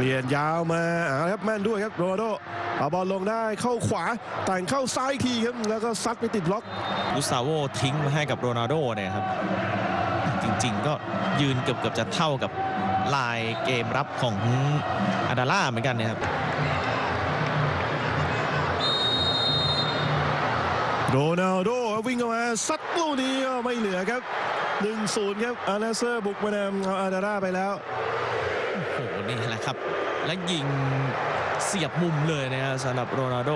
เปลี่ยนยาวมาเอาละครับแม่นด้วยครับโรนัลโดเอาบอลลงได้เข้าขวาแต่งเข้าซ้ายอีกทีครับแล้วก็ซัดไปติดบล็อกกุสตาโวทิ้งมาให้กับโรนัลโดเนี่ยครับ จริงๆก็ยืนเกือบเกือบจะเท่ากับลายเกมรับของอาดาล่าเหมือนกันเนะครับโรนัลโดครับวิ่งเข้ามาซัดลูกนี้ก็ไม่เหลือครับ 1-0 ครับอานาเซอร์บุกมานำเอาอาดาร่าไปแล้วโอ้โห นี่แหละครับ และยิงเสียบมุมเลยนะครับสำหรับโรนัลโด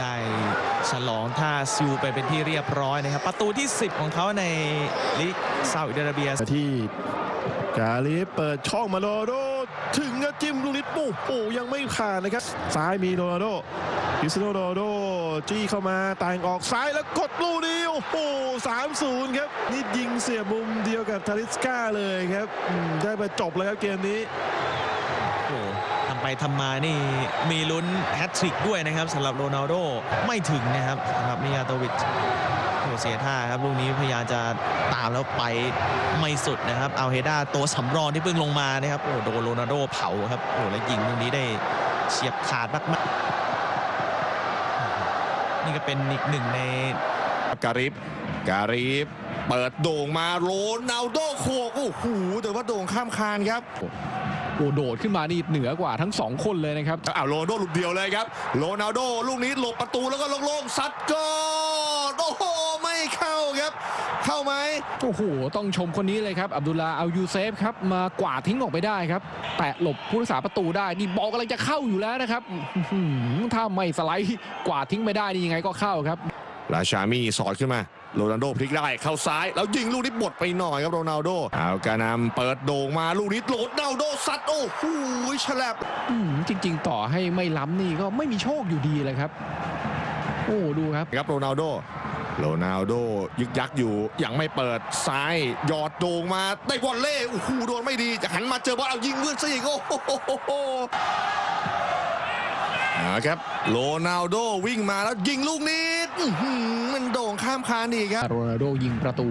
ได้ฉลองท่าซิวไปเป็นที่เรียบร้อยนะครับ ประตูที่ 10 ของเขาในลีกซาอุดิอาระเบียที่กาลิเปิดช่องมาโรนัลโด ถึงก็จิ้มลูกนิดปุ๊บโอ้ยังไม่ผ่านนะครับ ซ้ายมีโรนัลโดคิสโนโรนัลโด จี้เข้ามาแต่งออกซ้ายแล้วกดลูกนี้โอ้โหสามศูนย์ครับ นี่ยิงเสียบมุมเดียวกับทาริสกาเลยครับ ได้ไปจบเลยครับเกมนี้ โอ้ทำไปทำมานี่มีลุ้นแฮตทริกด้วยนะครับสำหรับโรนัลโดไม่ถึงนะครับสำหรับมิยาโตวิชโอ้เสียท่าครับลูกนี้พยายามจะตามแล้วไปไม่สุดนะครับเอาเฮด้าตัวสำรองที่เพิ่งลงมานะครับโอ้โดนโรนัลโดเผาครับโอ้แล้วยิงลูกนี้ได้เฉียบขาดมากๆนี่ก็เป็นอีกหนึ่งในการิฟการิฟเปิดโด่งมาโรนัลโดโขกโอ้โหแต่ว่าโด่งข้ามคานครับ โอ้โดดขึ้นมานี่เหนือกว่าทั้งสองคนเลยนะครับอ้าวโรนัลโดหลุดเดียวเลยครับโรนัลโดลูกนี้หลบประตูแล้วก็โล่งๆซัดก็โอ้โหไม่เข้าครับ เข้าไหมโอ้โหต้องชมคนนี้เลยครับอับดุลลาห์อัลยูเซฟครับมากวาดทิ้งออกไปได้ครับแตะหลบผู้รักษาประตูได้นี่บอลกำลังจะเข้าอยู่แล้วนะครับอื้อหือถ้าไม่สไลด์กวาดทิ้งไม่ได้นี่ยังไงก็เข้าครับราชามีสอดขึ้นมา โรนัลโดพลิกได้เข้าซ้าย แล้วยิงลูกนี้บดไปหน่อยครับโรนัลโดเอาการนำเปิดโด่งมาลูกนี้โรนัลโดซัดโอ้โหฉลับอืมจริง ๆ ต่อให้ไม่ล้ำนี่ก็ไม่มีโชคอยู่ดีเลยครับ โอ้ดูครับครับโรนัลโดโรนัลโดยึกยักอยู่ยังไม่เปิดซ้ายหยอดโด่งมาได้บอลเล่โอ้โหโดนไม่ดีจะหันมาเจอบอลเอายิงวืดซะอีกโอ้โหนะครับโรนัลโดวิ่งมาแล้วยิงลูกนี้ อื้อหือมันโด่งข้ามคานอีกครับโรนัลโดยิงประตู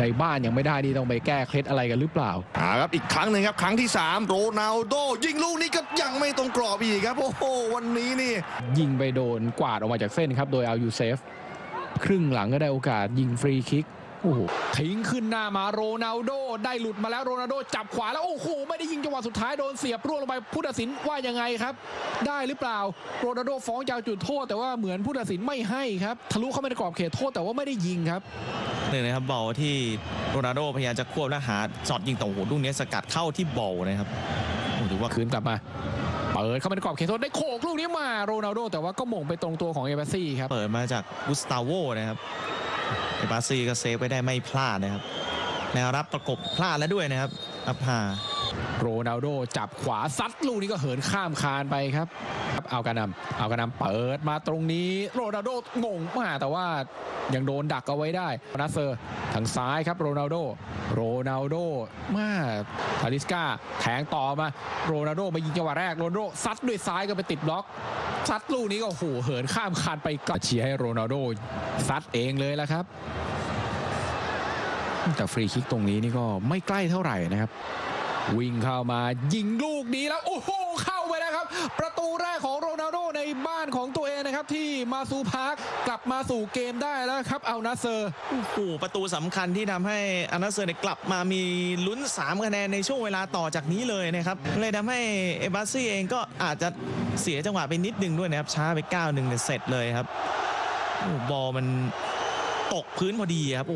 ในบ้านยังไม่ได้นี่ต้องไปแก้เคล็ดอะไรกันหรือเปล่าอ่าครับอีกครั้งหนึ่งครับ ครั้งที่ 3 โรนัลโดยิงลูกนี้ก็ยังไม่ตรงกรอบอีกครับ โอ้โหวันนี้นี่ ยิงไปโดนกวาดออกมาจากเส้นครับ โดยอัลยูเซฟ ครึ่งหลังก็ได้โอกาสยิงฟรีคิกโอ้โห ทิ้งขึ้นหน้ามาโรนัลโดได้หลุดมาแล้วโรนัลโดจับขวาแล้วโอ้โหไม่ได้ยิงจังหวะสุดท้ายโดนเสียบร่วงลงไปผู้ตัดสินว่ายังไงครับ ได้หรือเปล่าโรนัลโดฟ้องจากจุดโทษ แต่ว่าเหมือนผู้ตัดสินไม่ให้ครับทะลุเข้าไปในกรอบเขตโทษแต่ว่าไม่ได้ยิงครับหนึ่งนะครับบอลที่โรนัลโดพยายามจะควบและหาจอดยิงต่อหัวลูกนี้สกัดเข้าที่บอลนะครับโอ้ถือว่าคืนกลับมาเปิดเข้าไปในกรอบเขตโทษได้โขกลูกนี้มาโรนัลโดแต่ว่าก็หม่งไปตรงตัวของเอเบซี่ครับเปิดมาจากกุสตาโวนะครับ เอบาซีก็เซฟไว้ได้ไม่พลาดนะครับแนวรับประกบพลาดแล้วด้วยนะครับอัพฮาโรนัลโดจับขวาซัดลูกนี้ก็เหินข้ามคานไปครับ เอาการนำเอาการนำเปิดมาตรงนี้โรนัลโดงงมากแต่ว่ายังโดนดักเอาไว้ได้นาเซอร์ทางซ้ายครับโรนัลโดโรนัลโดมาทาริสกาแทงต่อมาโรนัลโดมายิงจังหวะแรกโรนัลโดซัดด้วยซ้ายก็ไปติดบล็อกซัดลูกนี้ก็โหเหินข้ามคานไปก็เชียร์ให้โรนัลโดซัดเองเลยและครับแต่ฟรีคิกตรงนี้นี่ก็ไม่ใกล้เท่าไหร่นะครับ วิ่งเข้ามายิงลูกนี้แล้ว โอ้โห เข้าไปแล้วครับ ประตูแรกของโรนัลโดในบ้านของตัวเองนะครับ ที่มาซูพาร์คกลับมาสู่เกมได้แล้วครับเอานาเซอร์โอ้โหประตูสำคัญที่ทำให้อานาเซอร์เนี่ยกลับมามีลุ้น3คะแนนในช่วงเวลาต่อจากนี้เลยนะครับเลยทำให้เอบาซี่เองก็อาจจะเสียจังหวะไปนิดนึงด้วยนะครับช้าไป9-1เนี่ยเสร็จเลยครับอบอลมันตกพื้นพอดีครับ